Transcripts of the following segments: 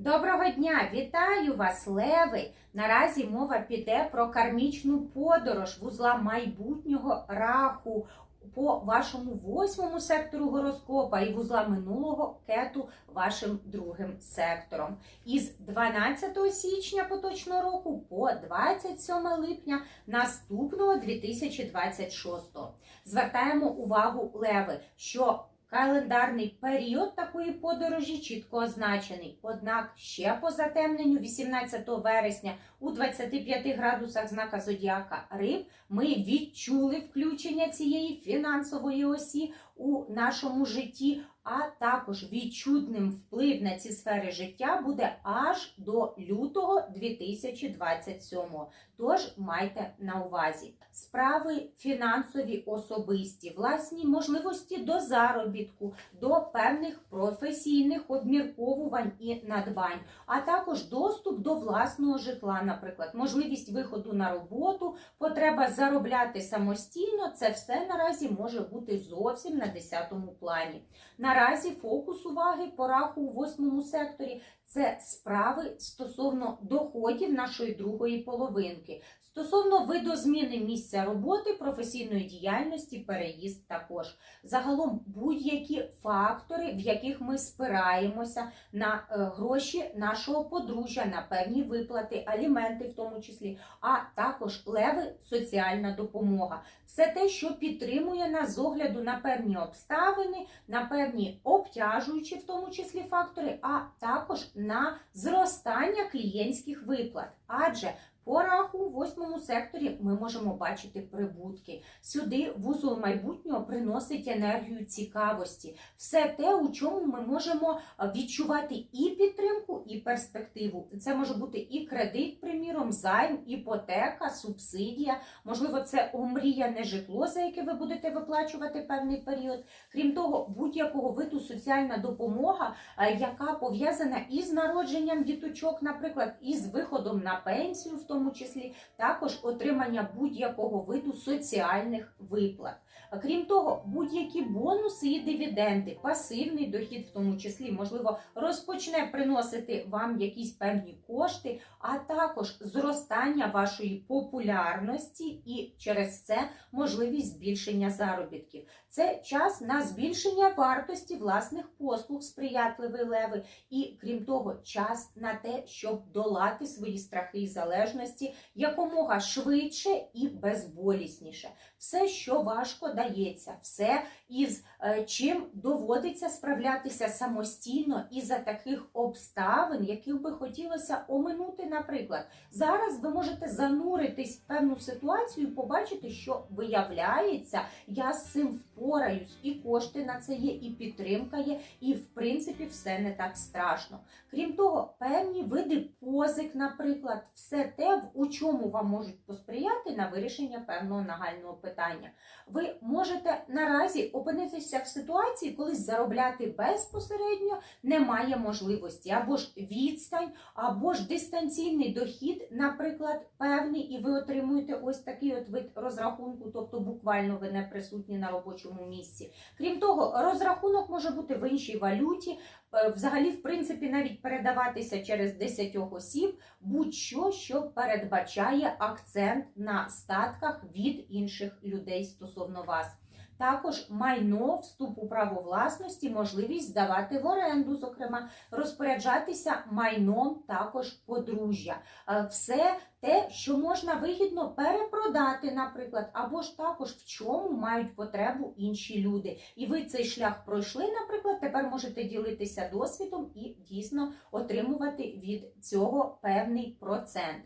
Доброго дня! Вітаю вас, Леви! Наразі мова піде про кармічну подорож вузла майбутнього раху по вашому восьмому сектору гороскопа і вузла минулого кету вашим другим сектором. Із 12 січня поточного року по 27 липня наступного 2026. Звертаємо увагу, Леви, що Календарний період такої подорожі чітко означений. Однак ще по затемненню 18 вересня у 25 градусах знака Зодіака Риб ми відчули включення цієї фінансової осі у нашому житті, а також відчутним вплив на ці сфери життя буде аж до лютого 2027. Тож майте на увазі справи фінансові особисті, власні можливості до заробітку, до певних професійних обмірковувань і надбань, а також доступ до власного житла, наприклад, можливість виходу на роботу, потреба заробляти самостійно. Це все наразі може бути зовсім на 10-му плані. Наразі фокус уваги по раху у восьмому секторі це справи стосовно доходів нашої другої половинки. Стосовно видозміни місця роботи, професійної діяльності, переїзд також. Загалом будь-які фактори, в яких ми спираємося на е, гроші нашого подружжя, на певні виплати, аліменти в тому числі, а також леви соціальна допомога. Все те, що підтримує нас з огляду на певні обставини, на певні обтяжуючі в тому числі фактори, а також на зростання клієнтських виплат. Адже по раху у восьмому секторі ми можемо бачити прибутки. Сюди вузол майбутнього приносить енергію цікавості. Все те, у чому ми можемо е, відчувати і підтримку, і перспективу. Це може бути і кредит, приміром, займ, іпотека, субсидія. Можливо, це омріяне житло, за яке ви будете виплачувати певний період. Крім того, будь-якого виду соціальна допомога, е, яка пов'язана із народженням діточок, наприклад, із виходом на пенсію, в тому числі, також отримання будь-якого виду соціальних виплат. Крім того, будь-які бонуси і дивіденди, пасивний дохід, в тому числі, можливо, розпочне приносити вам якісь певні кошти, а також зростання вашої популярності і через це можливість збільшення заробітків. Це час на збільшення вартості власних послуг сприятливої леви, і крім того, час на те, щоб долати свої страхи і залежності якомога швидше і безболісніше. Все, що важко дається, все із е, чим доводиться справлятися самостійно і за таких обставин, яких би хотілося оминути, наприклад. Зараз ви можете зануритись в певну ситуацію, і побачити, що виявляється, я з цим впораюсь, і кошти на це є, і підтримка є, і в принципі все не так страшно. Крім того, певні види позик, наприклад, все те, у чому вам можуть посприяти на вирішення певного нагального питання. Ви можете наразі опинитися в ситуації, коли заробляти безпосередньо немає можливості, або ж відстань, або ж дистанційний дохід, наприклад, певний, і ви отримуєте ось такий от вид розрахунку, тобто буквально ви не присутні на робочому місці. Крім того, розрахунок може бути в іншій валюті, е, взагалі, в принципі, навіть передаватися через 10 осіб, будь-що, що передбачає акцент на статках від інших людей стосовно вас. Також майно, вступ у право власності, можливість здавати в оренду, зокрема, розпоряджатися майном також подружжя. Е, Все те, що можна вигідно перепродати, наприклад, або ж також в чому мають потребу інші люди. І ви цей шлях пройшли, наприклад, тепер можете ділитися досвідом і дійсно отримувати від цього певний процент.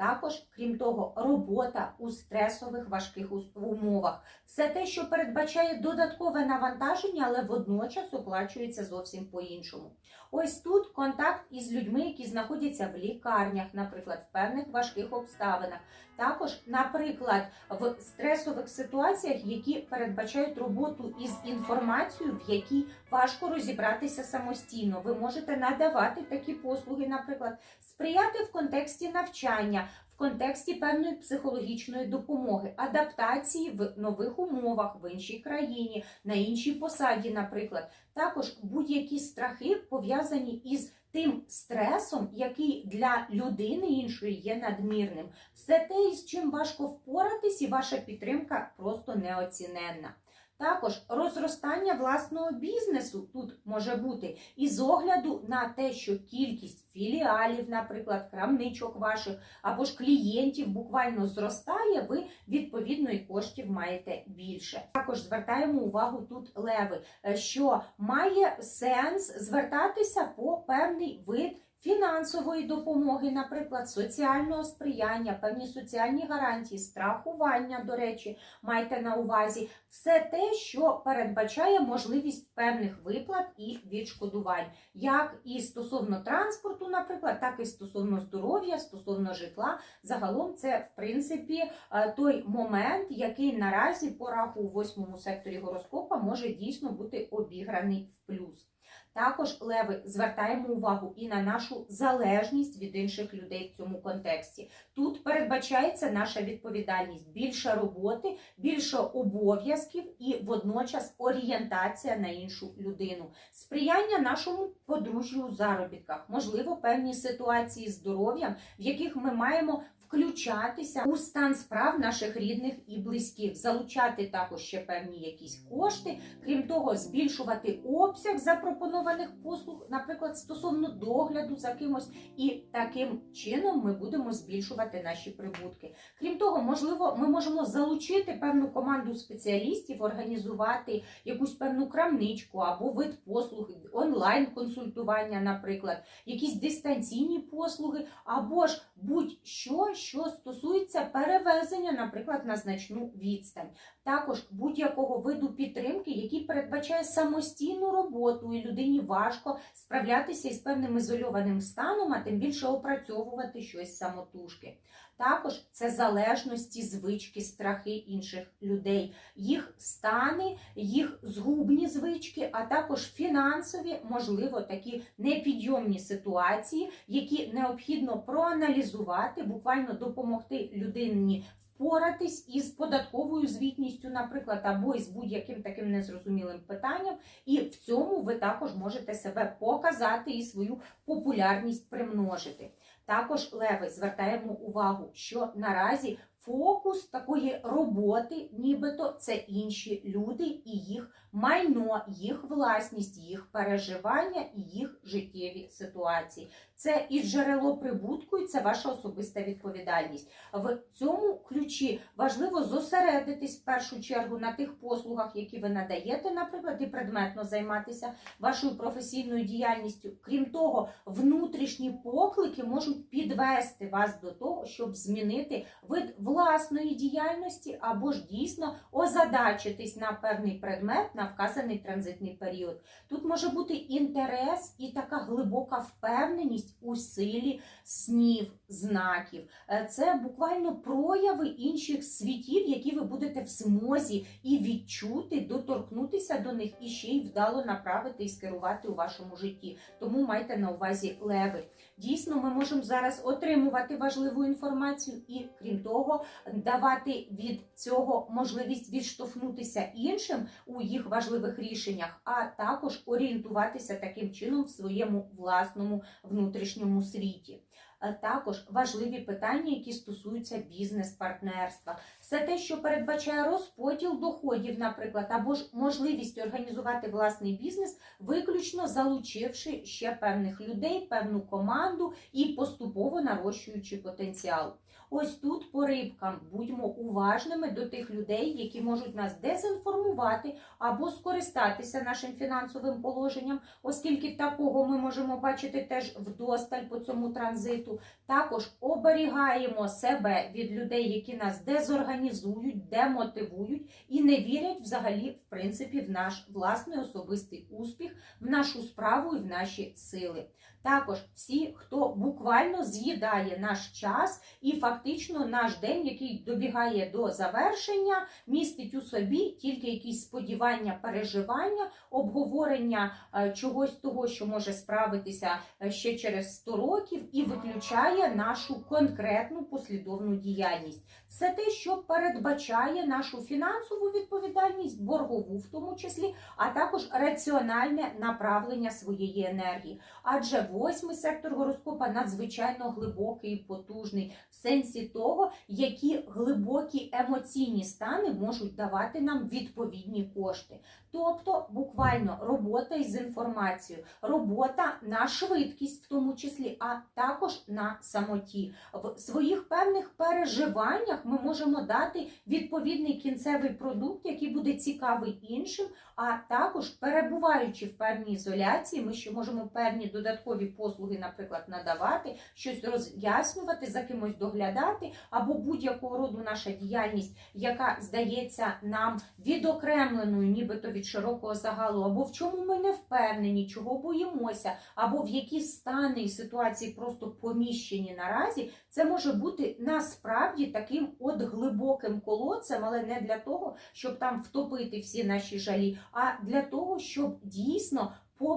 Також, крім того, робота у стресових важких умовах. Все те, що передбачає додаткове навантаження, але водночас оплачується зовсім по-іншому. Ось тут контакт із людьми, які знаходяться в лікарнях, наприклад, в певних важких обставинах. Також, наприклад, в стресових ситуаціях, які передбачають роботу із інформацією, в якій важко розібратися самостійно. Ви можете надавати такі послуги, наприклад, сприяти в контексті навчання, в контексті певної психологічної допомоги, адаптації в нових умовах, в іншій країні, на іншій посаді, наприклад. Також будь-які страхи пов'язані із тим стресом, який для людини іншої є надмірним. Все те, із чим важко впоратись, і ваша підтримка просто неоціненна. Також розростання власного бізнесу тут може бути і з огляду на те, що кількість філіалів, наприклад, крамничок ваших або ж клієнтів буквально зростає, ви відповідно і коштів маєте більше. Також звертаємо увагу тут леви, е, що має сенс звертатися по певний вид. Фінансової допомоги, наприклад, соціального сприяння, певні соціальні гарантії, страхування, до речі, майте на увазі все те, що передбачає можливість певних виплат і відшкодувань, як і стосовно транспорту, наприклад, так і стосовно здоров'я, стосовно житла. Загалом це в принципі е, той момент, який наразі по раху у восьмому секторі гороскопа може дійсно бути обіграний в плюс. Також леви звертаємо увагу і на нашу залежність від інших людей в цьому контексті. Тут передбачається наша відповідальність, більше роботи, більше обов'язків і водночас орієнтація на іншу людину, сприяння нашому подружжю у заробітках, можливо, певні ситуації з здоров'ям, в яких ми маємо включатися у стан справ наших рідних і близьких, залучати також ще певні якісь кошти, крім того, збільшувати обсяг запропонованих послуг, наприклад, стосовно догляду за кимось, і таким чином ми будемо збільшувати наші прибутки. Крім того, можливо, ми можемо залучити певну команду спеціалістів, організувати якусь певну крамничку або вид послуг, онлайн-консультування, наприклад, якісь дистанційні послуги, або ж будь-що, що стосується перевезення, наприклад, на значну відстань. Також будь-якого виду підтримки, який передбачає самостійну роботу, і людині важко справлятися із певним ізольованим станом, а тим більше опрацьовувати щось самотужки. Також це залежності, звички, страхи інших людей, їх стани, їх згубні звички, а також фінансові, можливо, такі непідйомні ситуації, які необхідно проаналізувати, буквально допомогти людині впоратись із податковою звітністю, наприклад, або із будь-яким таким незрозумілим питанням, і в цьому ви також можете себе показати і свою популярність примножити. Також леви звертаємо увагу, що наразі фокус такої роботи, нібито це інші люди і їх майно, їх власність, їх переживання і їх життєві ситуації. Це і джерело прибутку, і це ваша особиста відповідальність. В цьому ключі важливо зосередитись в першу чергу на тих послугах, які ви надаєте, наприклад, і предметно займатися вашою професійною діяльністю. Крім того, внутрішні поклики можуть підвести вас до того, щоб змінити вид власної діяльності або ж дійсно озадачитись на певний предмет на вказаний транзитний період. Тут може бути інтерес і така глибока впевненість у силі снів, знаків. Е, Це буквально прояви інших світів, які ви будете в змозі і відчути, доторкнутися до них і ще й вдало направити і скерувати у вашому житті. Тому майте на увазі леви. Дійсно, ми можемо зараз отримувати важливу інформацію і, крім того, давати від цього можливість відштовхнутися іншим у їх важливих рішеннях, а також орієнтуватися таким чином в своєму власному внутрішньому світі. Е, Також важливі питання, які стосуються бізнес-партнерства, все те, що передбачає розподіл доходів, наприклад, або ж можливість організувати власний бізнес, виключно залучивши ще певних людей, певну команду і поступово нарощуючи потенціал. Ось тут по рибкам будьмо уважними до тих людей, які можуть нас дезінформувати або скористатися нашим фінансовим положенням, оскільки такого ми можемо бачити теж вдосталь по цьому транзиту. Також оберігаємо себе від людей, які нас дезорганізують, демотивують і не вірять взагалі, в принципі, в наш власний особистий успіх, в нашу справу і в наші сили. Також всі, хто буквально з'їдає наш час і фактично наш день, який добігає до завершення, містить у собі тільки якісь сподівання, переживання, обговорення е, чогось того, що може справитися е, ще через 100 років, і виключає нашу конкретну послідовну діяльність. Все те, що передбачає нашу фінансову відповідальність, боргову в тому числі, а також раціональне направлення своєї енергії. Адже восьмий сектор гороскопа надзвичайно глибокий і потужний в сенсі того, які глибокі емоційні стани можуть давати нам відповідні кошти. Тобто, буквально робота із інформацією, робота на швидкість, в тому числі, а також на самоті. В своїх певних переживаннях ми можемо дати відповідний кінцевий продукт, який буде цікавий іншим. А також перебуваючи в певній ізоляції, ми ще можемо певні додаткові послуги, наприклад, надавати, щось роз'яснювати, за кимось доглядати, або будь-якого роду наша діяльність, яка здається нам відокремленою, нібито від широкого загалу, або в чому ми не впевнені, чого боїмося, або в які стани і ситуації просто поміщені наразі, це може бути насправді таким от глибоким колодцем, але не для того, щоб там втопити всі наші жалі, а для того, щоб дійсно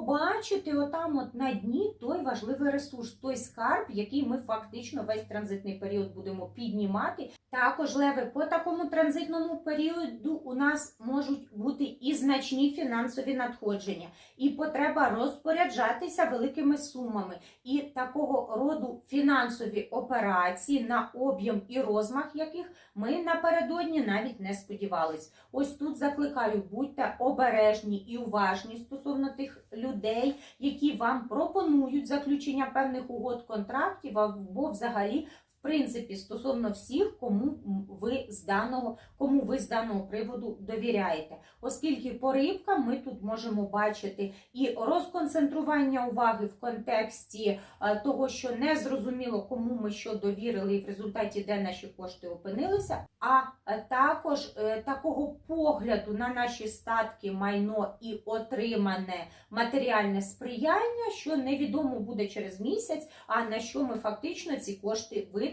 побачити отам от на дні той важливий ресурс, той скарб, який ми фактично весь транзитний період будемо піднімати. Також леви по такому транзитному періоду у нас можуть бути і значні фінансові надходження, і потреба розпоряджатися великими сумами, і такого роду фінансові операції на об'єм і розмах яких ми напередодні навіть не сподівались. Ось тут закликаю, будьте обережні і уважні стосовно тих людей, які вам пропонують заключення певних угод контрактів або взагалі. Принципі, стосовно всіх, кому ви з даного, кому ви з даного приводу довіряєте, оскільки по рибкам ми тут можемо бачити і розконцентрування уваги в контексті е, того, що не зрозуміло, кому ми що довірили, і в результаті де наші кошти опинилися, а е, також е, такого погляду на наші статки, майно і отримане матеріальне сприяння, що невідомо буде через місяць, а на що ми фактично ці кошти витратили,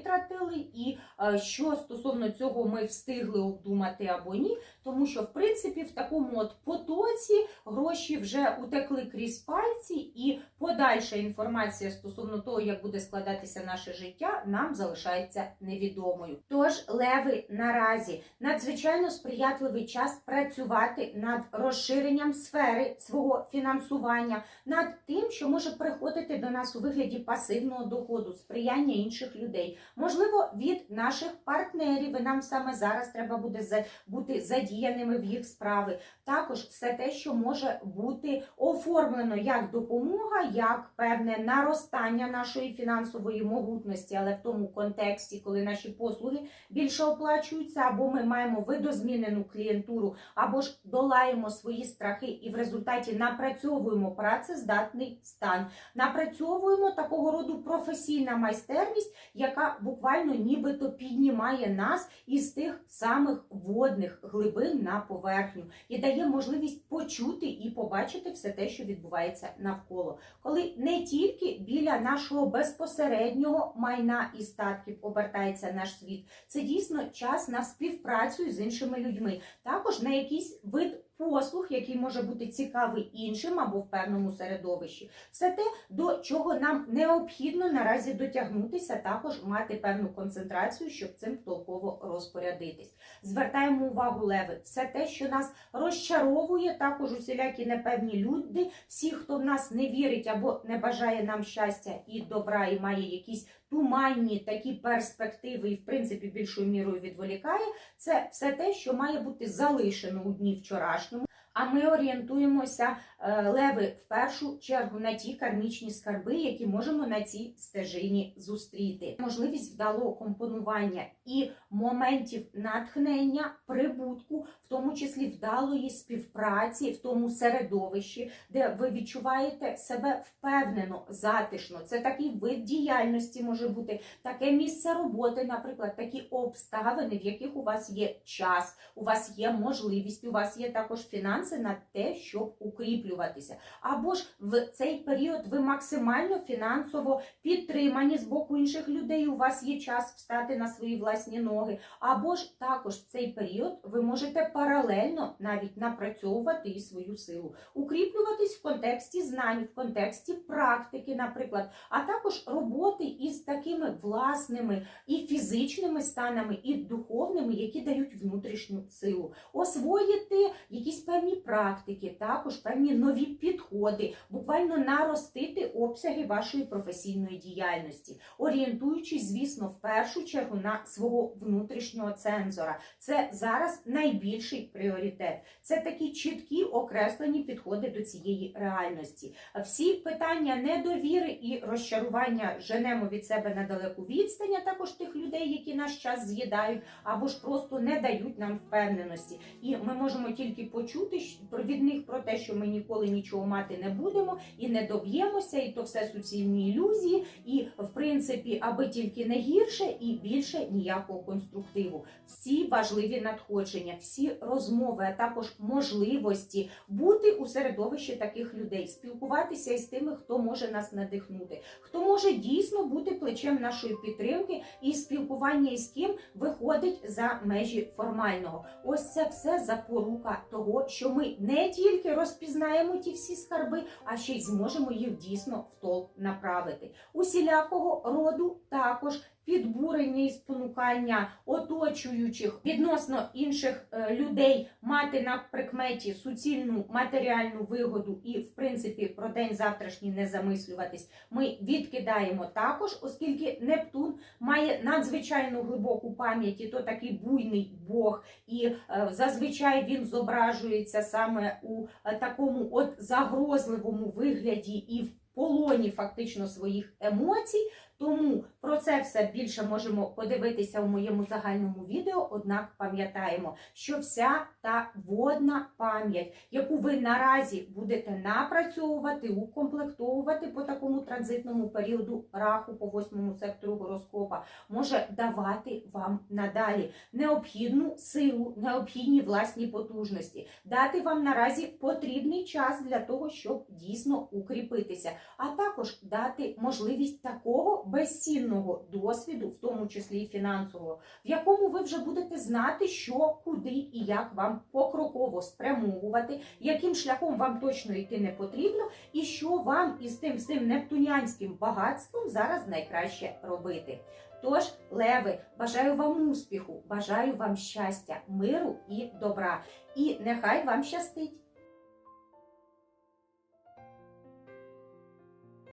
і е, що стосовно цього ми встигли обдумати або ні, тому що в принципі в такому от потоці гроші вже утекли крізь пальці, і подальша інформація стосовно того, як буде складатися наше життя, нам залишається невідомою. Тож, леви наразі надзвичайно сприятливий час працювати над розширенням сфери свого фінансування, над тим, що може приходити до нас у вигляді пасивного доходу, сприяння інших людей, можливо, від наших партнерів. І нам саме зараз треба буде бути задіяними в їх справи. Також все те, що може бути оформлено як допомога, як певне наростання нашої фінансової могутності, але в тому контексті, коли наші послуги більше оплачуються, або ми маємо видозмінену клієнтуру, або ж долаємо свої страхи і в результаті напрацьовуємо працездатний стан, напрацьовуємо такого роду професійна майстерність, яка буквально нібито піднімає нас із тих самих водних глибин на поверхню і дає можливість почути і побачити все те, що відбувається навколо, коли не тільки біля нашого безпосереднього майна і статків обертається наш світ, це дійсно час на співпрацю з іншими людьми, також на якийсь вид. Послуг, який може бути цікавий іншим або в певному середовищі, все те, до чого нам необхідно наразі дотягнутися, також мати певну концентрацію, щоб цим толково розпорядитись. Звертаємо увагу, леви, все те, що нас розчаровує, також усілякі непевні люди, всі, хто в нас не вірить або не бажає нам щастя і добра, і має якісь туманні такі перспективи, і в принципі більшою мірою відволікає, це все те, що має бути залишено у дні вчорашньому. А ми орієнтуємося, е, леви, в першу чергу на ті кармічні скарби, які можемо на цій стежині зустріти. Можливість вдалого компонування і моментів натхнення, прибутку, в тому числі вдалої співпраці в тому середовищі, де ви відчуваєте себе впевнено, затишно. Це такий вид діяльності може бути, таке місце роботи, наприклад, такі обставини, в яких у вас є час, у вас є можливість, у вас є також фінанси на те, щоб укріплюватися. Або ж в цей період ви максимально фінансово підтримані з боку інших людей. У вас є час встати на свої власні ноги. Або ж також в цей період ви можете паралельно навіть напрацьовувати і свою силу, укріплюватись в контексті знань, в контексті практики, наприклад, а також роботи із такими власними і фізичними станами, і духовними, які дають внутрішню силу, освоїти якісь певні певні практики, також певні нові підходи, буквально наростити обсяги вашої професійної діяльності, орієнтуючись, звісно, в першу чергу на свого внутрішнього цензора. Це зараз найбільший пріоритет. Це такі чіткі окреслені підходи до цієї реальності. Всі питання недовіри і розчарування женемо від себе на далеку відстань, а також тих людей, які наш час з'їдають, або ж просто не дають нам впевненості. І ми можемо тільки почути щ- про- від них про те, що ми ніколи нічого мати не будемо і не доб'ємося, і то все суцільні ілюзії, і в принципі, аби тільки не гірше і більше ніякого конструктиву. Всі важливі надходження, всі розмови, а також можливості бути у середовищі таких людей, спілкуватися із тими, хто може нас надихнути, хто може дійсно бути плечем нашої підтримки і спілкування із ким виходить за межі формального. Ось це все запорука того, що ми не тільки розпізнаємо ті всі скарби, а ще й зможемо їх дійсно в толк направити. Усілякого роду також підбурення і спонукання оточуючих відносно інших е, людей мати на прикметі суцільну матеріальну вигоду і, в принципі, про день завтрашній не замислюватись. Ми відкидаємо також, оскільки Нептун має надзвичайно глибоку пам'ять, і то такий буйний Бог, і е, зазвичай він зображується саме у е, такому от загрозливому вигляді і в полоні фактично своїх емоцій. Тому про це все більше можемо подивитися у моєму загальному відео. Однак пам'ятаємо, що вся та водна пам'ять, яку ви наразі будете напрацьовувати, укомплектовувати по такому транзитному періоду раху по восьмому сектору гороскопа, може давати вам надалі необхідну силу, необхідні власні потужності, дати вам наразі потрібний час для того, щоб дійсно укріпитися, а також дати можливість такого безцінного досвіду, в тому числі і фінансового, в якому ви вже будете знати, що, куди і як вам покроково спрямовувати, яким шляхом вам точно йти не потрібно, і що вам із тим всім нептунянським багатством зараз найкраще робити. Тож, леви, бажаю вам успіху, бажаю вам щастя, миру і добра. І нехай вам щастить!